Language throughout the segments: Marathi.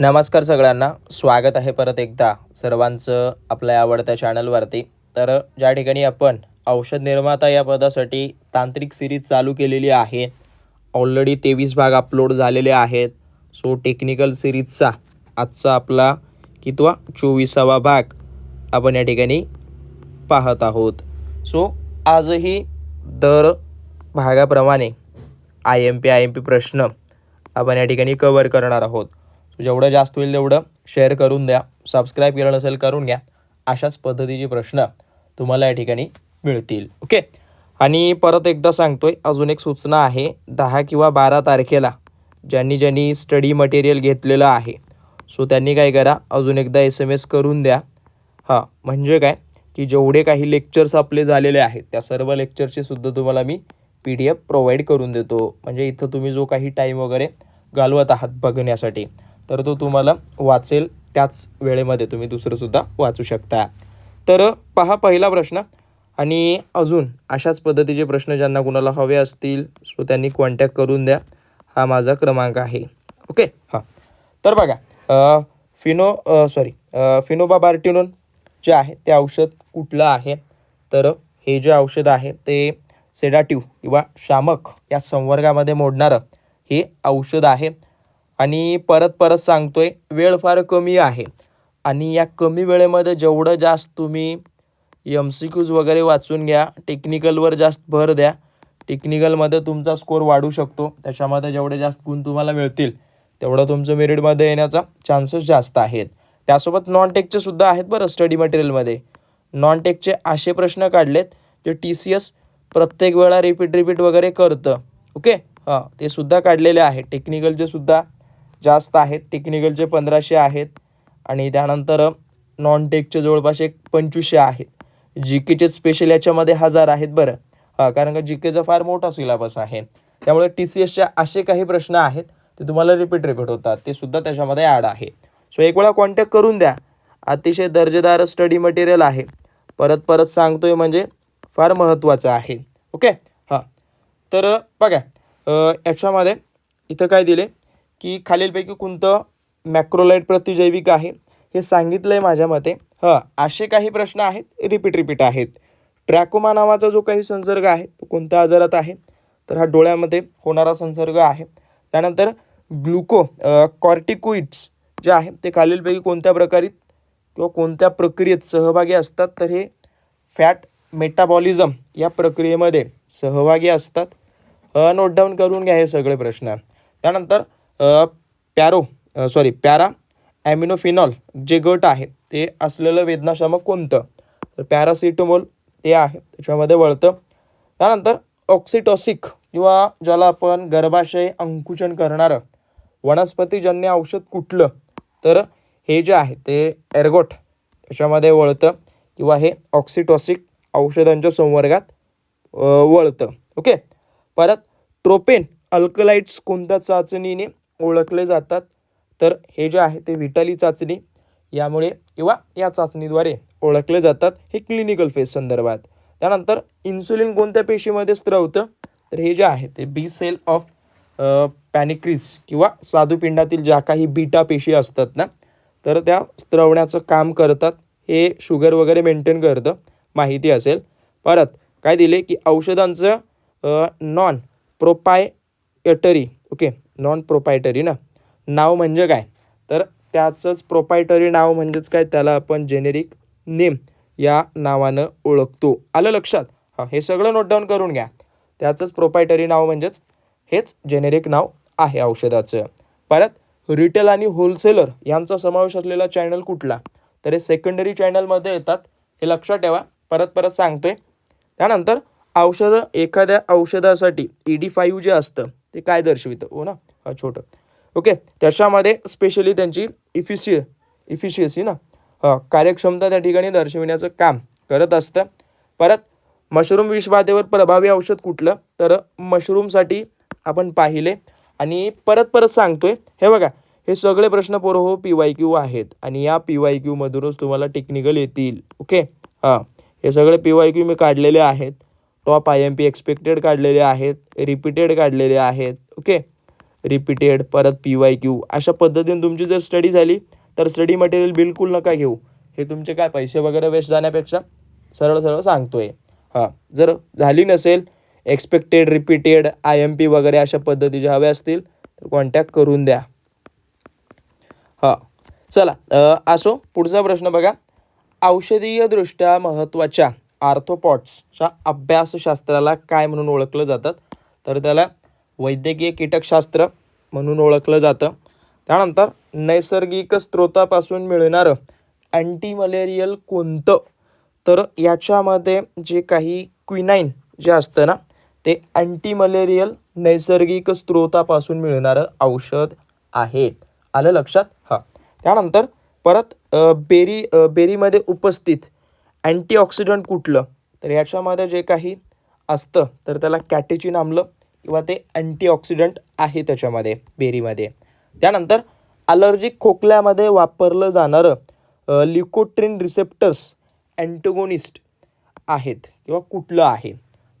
नमस्कार सगळ्यांना. स्वागत आहे परत एकदा सर्वांचं आपल्या आवडत्या चॅनलवरती. तर ज्या ठिकाणी आपण औषध निर्माता या पदासाठी तांत्रिक सिरीज चालू केलेली आहे ऑलरेडी तेवीस भाग अपलोड झालेले आहेत. सो टेक्निकल सिरीजचा आजचा आपला कितवा? चोवीसावा भाग आपण या ठिकाणी पाहत आहोत. सो आजही दर भागाप्रमाणे I M P I M P प्रश्न आपण या ठिकाणी कवर करणार आहोत. जेवढं जास्त होईल तेवढं शेअर करून द्या. सबस्क्राईब केलं नसेल करून घ्या. अशाच पद्धतीचे प्रश्न तुम्हाला या ठिकाणी मिळतील. ओके आणि परत एकदा सांगतोय अजून एक सूचना आहे. दहा किंवा बारा तारखेला ज्यांनी ज्यांनी स्टडी मटेरियल घेतलेलं आहे सो त्यांनी काय करा अजून एकदा एस एम एस करून द्या. हां म्हणजे काय? की जेवढे काही लेक्चर्स आपले झालेले आहेत त्या सर्व लेक्चरचे सुद्धा तुम्हाला मी पी डी एफ प्रोव्हाइड करून देतो. म्हणजे इथं तुम्ही जो काही टाईम वगैरे घालवत आहात बघण्यासाठी. तर तो तुम्हाला वाचेल त्याच वेळेमध्ये. तुम्ही दुसरंसुद्धा वाचू शकता. तर पहा पहिला प्रश्न. आणि अजून अशाच पद्धतीचे प्रश्न ज्यांना कुणाला हवे असतील सो त्यांनी कॉन्टॅक्ट करून द्या. हा माझा क्रमांक आहे. ओके हां. तर बघा फिनो सॉरी फिनोबा बार्टिनोन जे आहे ते औषध कुठलं आहे? तर हे जे औषध आहे ते सेडाटिव्ह किंवा शामक या संवर्गामध्ये मोडणारं हे औषध आहे. आणि परत परत सांगतोय वेळ फार कमी आहे. आणि या कमी वेळेमध्ये जेवढं जास्त तुम्ही एम सी क्यूज वगैरे वाचून घ्या टेक्निकलवर जास्त भर द्या टेक्निकलमध्ये तुमचा स्कोर वाढू शकतो. त्याच्यामध्ये जेवढे जास्त गुण तुम्हाला मिळतील तेवढं तुमचं मेरिटमध्ये येण्याचा चान्सेस जास्त आहेत. त्यासोबत नॉन टेकचे सुद्धा आहेत बरं स्टडी मटेरियलमध्ये नॉन टेकचे असे प्रश्न काढलेत जे टी सी एस प्रत्येक वेळा रिपीट रिपीट वगैरे करतं. ओके हां ते सुद्धा काढलेले आहे. टेक्निकलचे सुद्धा जास्त आहेत. टेक्निकलचे पंधराशे आहेत. आणि त्यानंतर नॉन टेकचे जवळपास एक पंचवीसशे आहेत. जी केचे स्पेशल याच्यामध्ये हजार आहेत बरं. हां कारण का जी केचा फार मोठा सिलेबस आहे. त्यामुळे टी सी एसचे असे काही प्रश्न आहेत ते तुम्हाला रिपीट रिपीट होतात. ते सुद्धा त्याच्यामध्ये ॲड आहे. सो एक वेळा कॉन्टॅक्ट करून द्या. अतिशय दर्जेदार स्टडी मटेरियल आहे. परत परत सांगतोय म्हणजे फार महत्त्वाचं आहे. ओके हां. तर बघा याच्यामध्ये इथं काय दिले? की खालीलपैकी कोणतं मॅक्रोलाइट प्रतिजैविक आहे? हे सांगितलं आहे माझ्या मते. हां असे काही प्रश्न आहेत रिपीट रिपीट आहेत. ट्रॅकोमा नावाचा जो काही संसर्ग आहे तो कोणत्या आजारात आहे? तर हा डोळ्यामध्ये होणारा संसर्ग आहे. त्यानंतर ग्लुको कॉर्टिकोइड्स जे आहे ते खालीलपैकी कोणत्या प्रकारित किंवा कोणत्या प्रक्रियेत सहभागी असतात? तर हे फॅट मेटाबॉलिझम या प्रक्रियेमध्ये सहभागी असतात. नोट डाऊन करून घ्या हे सगळे प्रश्न. त्यानंतर पॅरो सॉरी पॅरा ॲमिनोफिनॉल जे गट आहे ते असलेलं वेदनाशामक कोणतं? तर पॅरासिटोमोल ते आहे त्याच्यामध्ये वळतं. त्यानंतर ऑक्सिटॉसिक किंवा ज्याला आपण गर्भाशय अंकुचन करणारं वनस्पतीजन्य औषध कुठलं? तर हे जे आहे ते एर्गोट त्याच्यामध्ये वळतं. किंवा हे ऑक्सिटॉसिक औषधांच्या संवर्गात वळतं. ओके परत ट्रोपेन अल्कलाइट्स कोणत्या चाचणीने ओळखले जातात. तर हे जे आहे ते विटाली चाचणी. यामुळे किंवा या चाचणीद्वारे ओळखले जातात हे क्लिनिकल फेज संदर्भात. त्यानंतर इन्सुलिन कोणत्या पेशीमध्ये स्त्रवतं तर हे जे आहे ते बी सेल ऑफ पॅनिक्रीज किंवा साधुपिंडातील ज्या काही बीटा पेशी असतात ना तर त्या स्त्रवण्याचं काम करतात. हे शुगर वगैरे मेंटेन करतं. माहिती असेल. परत काय दिले की औषधांचं non proprietary okay non proprietary ना? नाव म्हणजे काय? तर त्याचंच प्रोपायटरी नाव म्हणजेच काय? त्याला आपण जेनेरिक नेम या नावानं ओळखतो. आलं लक्षात? हां हे सगळं नोट डाऊन करून घ्या. त्याचंच प्रोपायटरी नाव म्हणजेच हेच जेनेरिक नाव आहे औषधाचं. परत रिटेल आणि होलसेलर यांचा समावेश असलेला चॅनल कुठला? तर हे सेकंडरी चॅनलमध्ये येतात. हे लक्षात ठेवा. परत परत सांगतोय. त्यानंतर औषधं एखाद्या औषधासाठी ई डी फाईव्ह जे असतं ते काय दर्शवितं? हो ना? हा छोटं. ओके त्याच्यामध्ये स्पेशली त्यांची इफिशिय इफिशियसी ना? हा कार्यक्षमता त्या ठिकाणी दर्शविण्याचं काम करत असतं. परत मशरूम विषबाधेवर प्रभावी औषध कुठलं? तर मशरूमसाठी आपण पाहिले. आणि परत परत सांगतोय हे बघा हे सगळे प्रश्न पोरं हो पी वाय क्यू आहेत. आणि या पी वाय क्यूमधूनच तुम्हाला टेक्निकल येतील. ओके हां हे सगळे पी वाय क्यू मी काढलेले आहेत. Top I M P expected काढलेले आहेत रिपीटेड काढलेले आहेत ओके रिपीटेड परत पी वाय क्यू अशा पद्धतीने तुमची जर स्टडी झाली तर स्टडी मटेरियल बिलकुल नका घेऊ. हे तुमचे काय पैसे वगैरे वेस्ट जाण्यापेक्षा सरळ सरळ सांगतोय. हां जर झाली नसेल expected repeated I M P वगैरे अशा पद्धतीचे हवे असतील तर कॉन्टॅक्ट करून द्या. हां चला असो पुढचा प्रश्न बघा. औषधीयदृष्ट्या महत्त्वाच्या आर्थोपॉट्सच्या अभ्यासशास्त्राला काय म्हणून ओळखलं जातात? तर त्याला वैद्यकीय कीटकशास्त्र म्हणून ओळखलं जातं. त्यानंतर नैसर्गिक स्रोतापासून मिळणारं अँटी मलेरियल कोणतं? तर याच्यामध्ये जे काही क्विनाईन जे असतं ना ते अँटी मलेरियल नैसर्गिक स्रोतापासून मिळणारं औषध आहे. आलं लक्षात? हां. त्यानंतर परत बेरी बेरीमध्ये उपस्थित अँटीऑक्सिडंट कुठलं? तर याच्यामध्ये जे काही असतं तर त्याला कॅटेचिन आमलं किंवा ते अँटीऑक्सिडंट आहे त्याच्यामध्ये बेरीमध्ये. त्यानंतर अलर्जिक खोकल्यामध्ये वापरलं जाणारं लिकोट्रिन रिसेप्टर्स अँटोगोनिस्ट आहेत किंवा कुठलं आहे.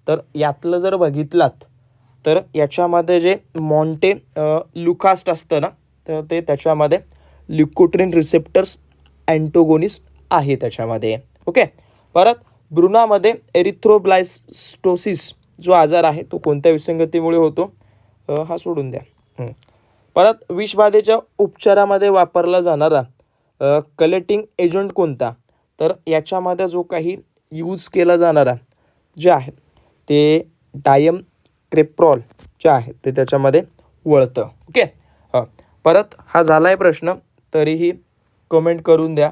तर यातलं जर बघितलात तर याच्यामध्ये जे मॉन्टे लुकास्ट असतं ना तर ते त्याच्यामध्ये लिकोट्रिन रिसेप्टर्स अँटोगोनिस्ट आहे त्याच्यामध्ये. ओके? परत भ्रूणामध्ये एरिथ्रोब्लायस्टोसिस जो आजार आहे तो कोणत्या विसंगतीमुळे होतो? हा सोडून द्या. परत विषबाधेच्या उपचारामध्ये वापरला जाणारा कलेटिंग एजंट कोणता? तर याच्यामध्ये जो काही यूज केला जाणारा जे आहे ते डायम क्रेप्रॉल जे आहे ते त्याच्यामध्ये वळतं. ओके? हां. परत हा झाला आहे प्रश्न तरीही कमेंट करून द्या.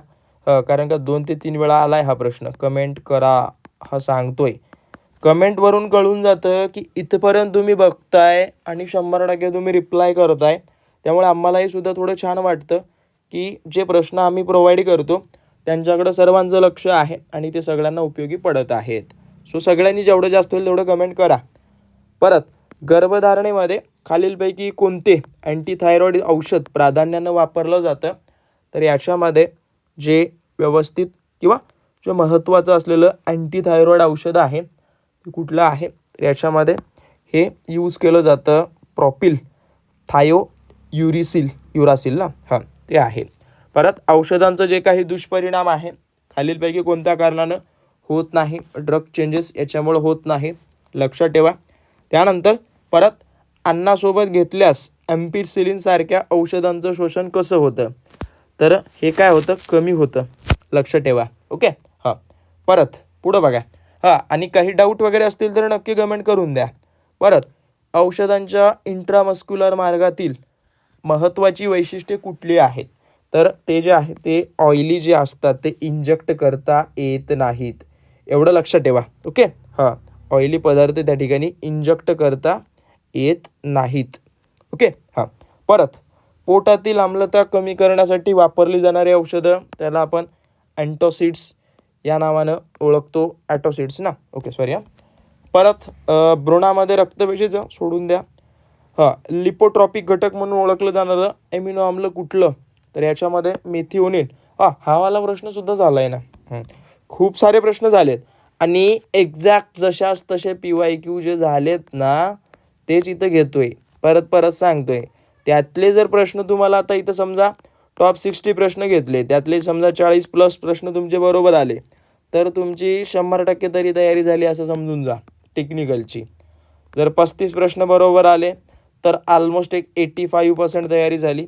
कारण का दोन ते तीन वेळा आला आहे हा प्रश्न. कमेंट करा हा सांगतोय. कमेंटवरून कळून जातं की इथपर्यंत तुम्ही बघताय आणि शंभर टक्के तुम्ही रिप्लाय करताय. त्यामुळे आम्हालाही सुद्धा थोडं छान वाटतं की जे प्रश्न आम्ही प्रोव्हाइड करतो त्यांच्याकडं सर्वांचं लक्ष आहे आणि ते सगळ्यांना उपयोगी पडत आहेत. सो सगळ्यांनी जेवढं जास्त होईल तेवढं कमेंट करा. परत गर्भधारणेमध्ये खालीलपैकी कोणते अँटीथायरॉईड औषध प्राधान्यानं वापरलं जातं? तर याच्यामध्ये जे व्यवस्थित किंवा जे महत्त्वाचं असलेलं अँटीथायरॉईड औषध आहे ते कुठलं आहे? तर याच्यामध्ये हे यूज केलं जातं प्रॉपिल थायो युरिसिल युरासिल ना? हां ते आहे. परत औषधांचं जे काही दुष्परिणाम आहे खालीलपैकी कोणत्या कारणानं होत नाही ड्रग चेंजेस याच्यामुळं होत नाही लक्षात ठेवा. त्यानंतर परत अन्नासोबत घेतल्यास ॲम्पिसिलिनसारख्या औषधांचं शोषण कसं होतं? तर हे काय होतं? कमी होतं. लक्ष ठेवा. ओके हां. परत पुढं बघा. हां आणि काही डाऊट वगैरे असतील तर नक्की कमेंट करून द्या. परत औषधांच्या इंट्रामस्क्युलर मार्गातील महत्त्वाची वैशिष्ट्ये कुठली आहेत? तर ते जे आहे ते ऑइली जे असतात ते इंजेक्ट करता येत नाहीत. एवढं लक्षात ठेवा. ओके हां. ऑइली पदार्थ त्या ठिकाणी इंजेक्ट करता येत नाहीत. ओके हां. परत पोटातील आम्लता कमी करण्यासाठी वापरली जाणारी औषधं त्याला आपण अँटोसिड्स या नावानं ओळखतो. ॲटोसिड्स ना? ओके सॉरी हां. परत भ्रूणामध्ये रक्तपेशीचं सोडून द्या. हां लिपोट्रॉपिक घटक म्हणून ओळखलं जाणारं एमिनो आम्ल कुठलं? तर याच्यामध्ये मेथिओनिन हां हा हावाला प्रश्नसुद्धा झाला आहे ना? खूप सारे प्रश्न झालेत. आणि एक्झॅक्ट जशाच तसे पी वाय क्यू जे झालेत ना तेच इथं घेतोय. परत परत सांगतोय. त्यातले जर प्रश्न तुम्हाला आता इथं समजा टॉप सिक्स्टी प्रश्न घेतले त्यातले समजा चाळीस प्लस प्रश्न तुमचे बरोबर आले तर तुमची शंभर टक्के तरी तयारी झाली असं समजून जा टेक्निकलची जर पस्तीस प्रश्न बरोबर आले तर ऑलमोस्ट एक एटी फाईव्ह पर्सेंट तयारी झाली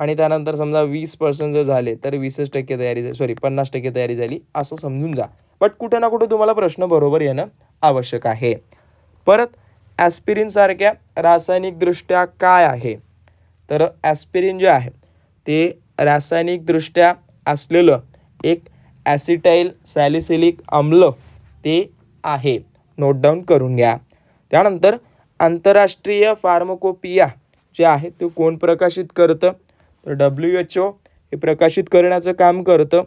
आणि त्यानंतर समजा वीस पर्सेंट जर झाले तर वीसच टक्के तयारी झाली सॉरी पन्नास टक्के तयारी झाली असं समजून जा. बट कुठे ना कुठे तुम्हाला प्रश्न बरोबर येणं आवश्यक आहे. परत ॲस्पिरिनसारख्या रासायनिकदृष्ट्या काय आहे? तर ॲस्पिरिन जे आहे ते रासायनिकदृष्ट्या असलेलं एक ॲसिटाईल सॅलिसिलिक आम्ल ते आहे. नोट डाऊन करून घ्या. त्यानंतर आंतरराष्ट्रीय फार्मकोपिया जे आहे ते कोण प्रकाशित करतं? तर डब्ल्यू एच ओ हे प्रकाशित करण्याचं काम करतं.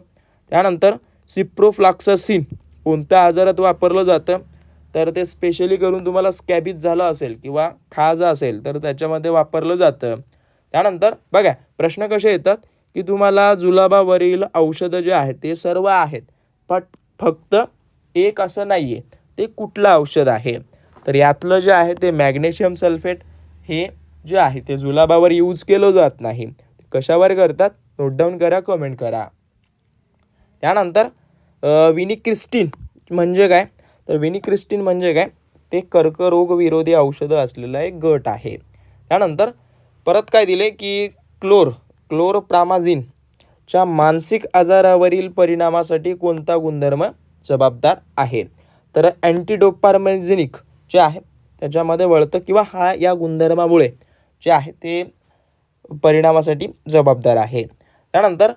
त्यानंतर सिप्रोफ्लाक्ससिन कोणत्या आजारात वापरलं जातं? तर ते स्पेशली करून तुम्हाला स्कॅबिज झालं असेल किंवा खाज असेल तर त्याच्यामध्ये वापरलं जातं. त्यानंतर बघा प्रश्न कसे येतात? की तुम्हाला जुलाबावरील औषधं जे आहेत ते सर्व आहेत पण फक्त एक असं नाही आहे ते कुठलं औषध आहे? तर यातलं जे आहे ते मॅग्नेशियम सल्फेट. हे जे आहे ते जुलाबावर यूज केलं जात नाही. कशावर करतात? नोट डाऊन करा कमेंट करा. त्यानंतर विनी क्रिस्टीन म्हणजे काय? तर विनी क्रिस्टीन म्हणजे काय? ते कर्करोग विरोधी औषधं असलेला एक गट आहे. त्यानंतर परत काय दिले की क्लोर क्लोरप्रामाझिन च्या मानसिक आजारावरील परिणामासाठी कोणता गुणधर्म जबाबदार आहे? तर अँटीडोपार्मेझिनिक जे आहे त्याच्यामध्ये वळतं किंवा हा या गुणधर्मामुळे जे आहे ते परिणामासाठी जबाबदार आहे. त्यानंतर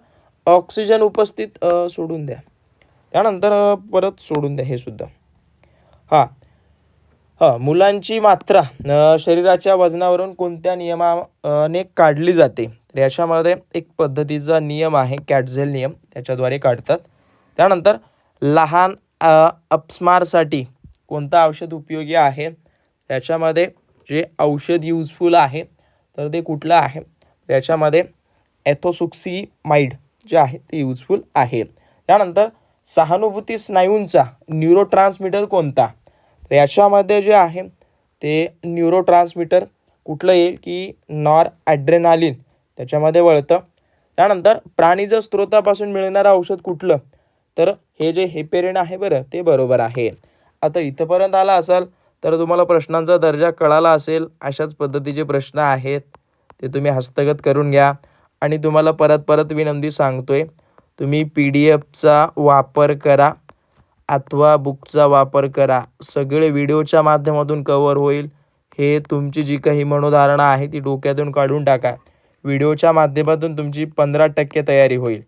ऑक्सिजन उपस्थित सोडून द्या. त्यानंतर परत सोडून द्या हे सुद्धा. हां हां मुलांची मात्रा शरीराच्या वजनावरून कोणत्या नियमाने काढली जाते? तर याच्यामध्ये एक पद्धतीचा नियम आहे कॅटझेल नियम. त्याच्याद्वारे काढतात. त्यानंतर लहान अप्समारसाठी अपस्मारसाठी कोणतं औषध उपयोगी आहे? त्याच्यामध्ये जे औषध यूजफुल आहे तर ते कुठलं आहे? त्याच्यामध्ये ॲथोसुक्सीमाइड जे आहे ते यूजफुल आहे. त्यानंतर सहानुभूती स्नायूंचा न्यूरोट्रान्समीटर कोणता? तर याच्यामध्ये जे आहे ते न्यूरो ट्रान्समीटर कुठलं येईल की नॉर ॲड्रेनालिन त्याच्यामध्ये वळतं. त्यानंतर प्राणीज स्त्रोतापासून मिळणारं औषध कुठलं तर हे जे हेपेरिन आहे बरं ते बरोबर आहे. आता इथंपर्यंत आला असाल तर तुम्हाला प्रश्नांचा दर्जा कळाला असेल अशाच पद्धतीचे प्रश्न आहेत. ते तुम्ही हस्तगत करून घ्या. आणि तुम्हाला परत परत विनंती सांगतो आहे तुम्ही पी डी एफचा वापर करा. अथवा बुकचा वापर करा. सगळे व्हिडिओच्या माध्यमातून कवर होईल. हे तुमची जी काही मनोधारणा आहे ती डोक्यातून काढून टाका. व्हिडिओच्या माध्यमातून तुमची पंधरा टक्के तयारी होईल.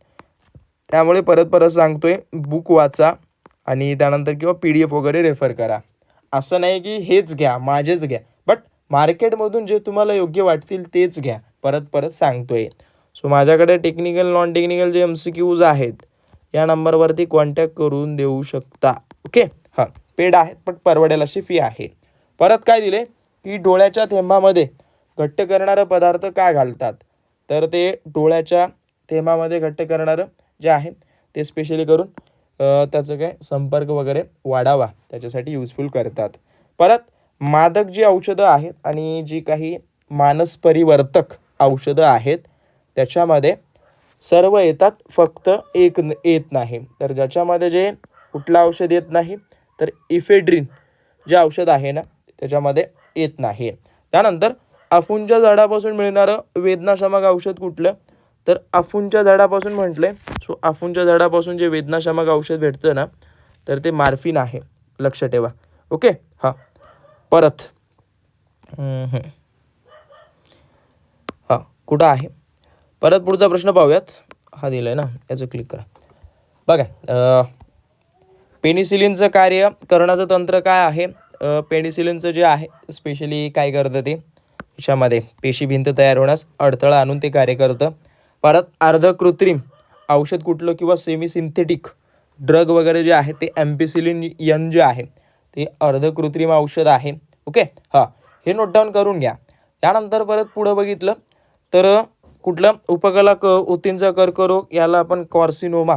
त्यामुळे परत परत सांगतो आहे बुक वाचा आणि त्यानंतर किंवा पी डी एफ वगैरे रेफर करा. असं नाही की हेच घ्या माझेच घ्या. बट मार्केटमधून जे तुम्हाला योग्य वाटतील तेच घ्या. परत परत सांगतो आहे सो माझ्याकडे टेक्निकल नॉन टेक्निकल जे एम सी क्यूज आहेत या नंबरवरती कॉन्टॅक्ट करून देऊ शकता. ओके हां. पेड आहेत पण परवडेल अशी फी आहे. परत काय दिले? की डोळ्याच्या थेंबामध्ये घट्ट करणारं पदार्थ काय घालतात? तर ते डोळ्याच्या थेंबामध्ये घट्ट करणारं जे आहे ते स्पेशली करून त्याचं काय? संपर्क वगैरे वाढावा. त्याच्यासाठी युजफुल करतात. परत मादक जी औषधं आहेत आणि जी काही मानसपरिवर्तक औषधं आहेत त्याच्यामध्ये सर्व येतात फक्त एक न- येत नाही. तर ज्याच्यामध्ये जे कुठलं औषध येत नाही तर इफेड्रिन जे औषध आहे ना त्याच्यामध्ये येत नाही. त्यानंतर अफूंच्या झाडापासून मिळणारं वेदनाशमक औषध कुठलं? तर अफूंच्या झाडापासून म्हटलंय सो अफूंच्या झाडापासून जे वेदनाशमक औषध भेटतं ना तर ते मार्फिन आहे. लक्ष ठेवा. ओके? हां. परत. हां कुठं आहे? परत पुढचा प्रश्न पाहूयात. हा दिलाय ना याचं क्लिक करा. बघा पेनिसिलिनचं कार्य करण्याचं तंत्र काय आहे? पेनिसिलिनचं जे आहे स्पेशली काय करतं ते? याच्यामध्ये पेशी भिंत तयार होण्यास अडथळा आणून ते कार्य करतं. परत अर्ध कृत्रिम औषध कुठलं किंवा सेमी सिंथेटिक ड्रग वगैरे जे आहे ते ॲम्पिसिलिन यन जे आहे ते अर्ध कृत्रिम औषध आहे. ओके हां हे नोट डाऊन करून घ्या. त्यानंतर परत पुढं बघितलं तर कुठलं उपकला क ऊतींचा कर्करोग याला आपण कॉर्सिनोमा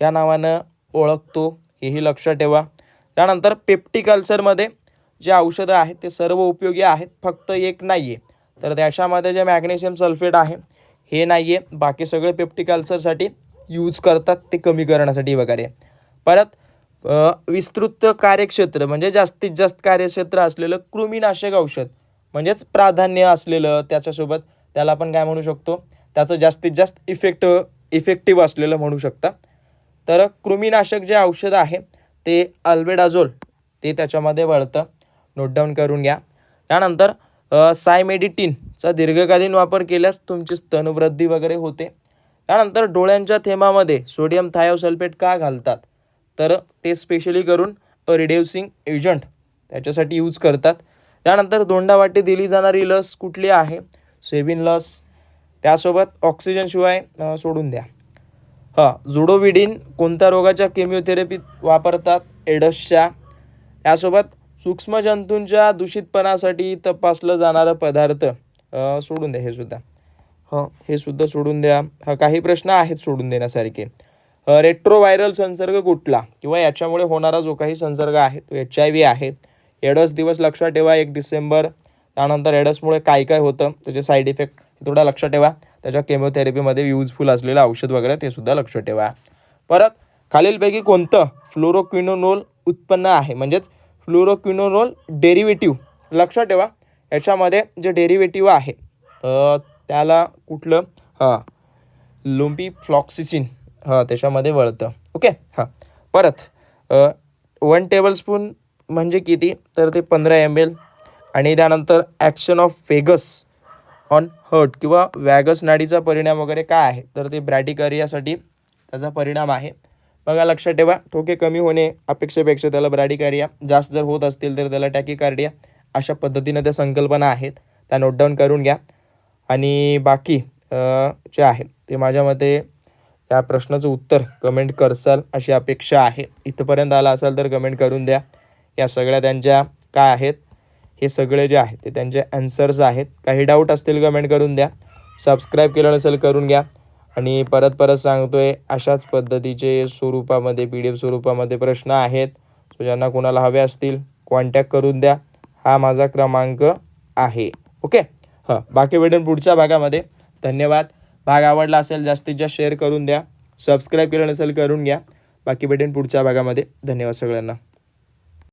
या नावानं ओळखतो हेही लक्षात ठेवा. त्यानंतर पेप्टिक अल्सरमध्ये जे औषधं आहेत ते सर्व उपयोगी आहेत फक्त एक नाही आहे तर त्याच्यामध्ये जे मॅग्नेशियम सल्फेट आहे हे नाही आहे बाकी सगळे पेप्टिक अल्सरसाठी यूज करतात ते कमी करण्यासाठी वगैरे. परत विस्तृत कार्यक्षेत्र म्हणजे जास्तीत जास्त कार्यक्षेत्र असलेलं कृमीनाशक औषध म्हणजेच प्राधान्य असलेलं त्याच्यासोबत त्याला आपण काय म्हणू शकतो? त्याचं जास्तीत जास्त इफेक्ट इफेक्टिव्ह असलेलं म्हणू शकता. तर कृमीनाशक जे औषध आहे ते अल्बेडाझोल ते त्याच्यामध्ये वळतं. नोट डाऊन करून घ्या. त्यानंतर सायमेडिटिनचा दीर्घकालीन वापर केल्यास तुमची स्तनवृद्धी वगैरे होते. त्यानंतर डोळ्यांच्या थेंबामध्ये सोडियम थायोसल्फेट का घालतात? तर ते स्पेशली करून रिड्युसिंग एजंट त्याच्यासाठी यूज करतात. त्यानंतर दोंडावाटी दिली जाणारी लस कुठली आहे? सोयाबीन लस त्यासोबत ऑक्सिजनशिवाय सोडून द्या. हां जुडोविडिन कोणत्या रोगाच्या केमिओथेरपीत वापरतात? एडसच्या. यासोबत सूक्ष्मजंतूंच्या दूषितपणासाठी तपासलं जाणारं पदार्थ सोडून द्या हे सुद्धा. हं हे सुद्धा सोडून द्या. हा काही प्रश्न आहेत सोडून देण्यासारखे. रेट्रोव्हायरल संसर्ग कुठला? किंवा याच्यामुळे होणारा जो काही संसर्ग आहे तो एच आय व्ही आहे. एडस दिवस लक्षात ठेवा एक डिसेंबर. त्यानंतर एडसमुळे काय काय होतं त्याचे साईड इफेक्ट थोडा लक्ष ठेवा. त्याच्या केमोथेरपीमध्ये युजफुल असलेलं औषध वगैरे ते सुद्धा लक्ष ठेवा. परत खालीलपैकी कोणतं? फ्लोरोक्विनोनोल उत्पन्न आहे. म्हणजेच फ्लोरोक्विनोनोल डेरिव्हेटिव्ह लक्षात ठेवा याच्यामध्ये जे डेरिव्हेटिव्ह आहे त्याला कुठलं? हां लोंबी फ्लॉक्सिसिन हां त्याच्यामध्ये वळतं. ओके हां. परत वन टेबलस्पून म्हणजे किती? तर ते पंधरा एम एल आणि त्यानंतर action of vagus on heart किंवा वॅगस नाडीचा परिणाम वगैरे काय आहे? तर ते ब्रॅडिकारियासाठी त्याचा परिणाम आहे. बघा लक्षात ठेवा ठोके कमी होणे अपेक्षेपेक्षा त्याला ब्रॅडिकारिया जास्त जर होत असतील तर त्याला टॅकिकार्डिया अशा पद्धतीनं त्या संकल्पना आहेत. त्या नोट डाऊन करून घ्या. आणि बाकी जे आहे ते माझ्या मते या प्रश्नाचं उत्तर कमेंट करसाल अशी अपेक्षा आहे. इथंपर्यंत आला असाल तर कमेंट करून द्या. या सगळ्या त्यांच्या काय आहेत? हे सगळे जे आहेत ते त्यांचे ॲन्सर्स आहेत. काही डाऊट असतील कमेंट करून द्या. सबस्क्राईब केलं नसेल करून घ्या. आणि परत परत सांगतो आहे अशाच पद्धतीचे स्वरूपामध्ये पी डी एफ स्वरूपामध्ये प्रश्न आहेत. सो ज्यांना कोणाला हवे असतील कॉन्टॅक्ट करून द्या. हा माझा क्रमांक आहे. ओके हां बाकी भेटून पुढच्या भागामध्ये. धन्यवाद. भाग आवडला असेल जास्तीत जास्त शेअर करून द्या. सबस्क्राईब केलं नसेल करून घ्या. बाकी भेटेन पुढच्या भागामध्ये. धन्यवाद सगळ्यांना.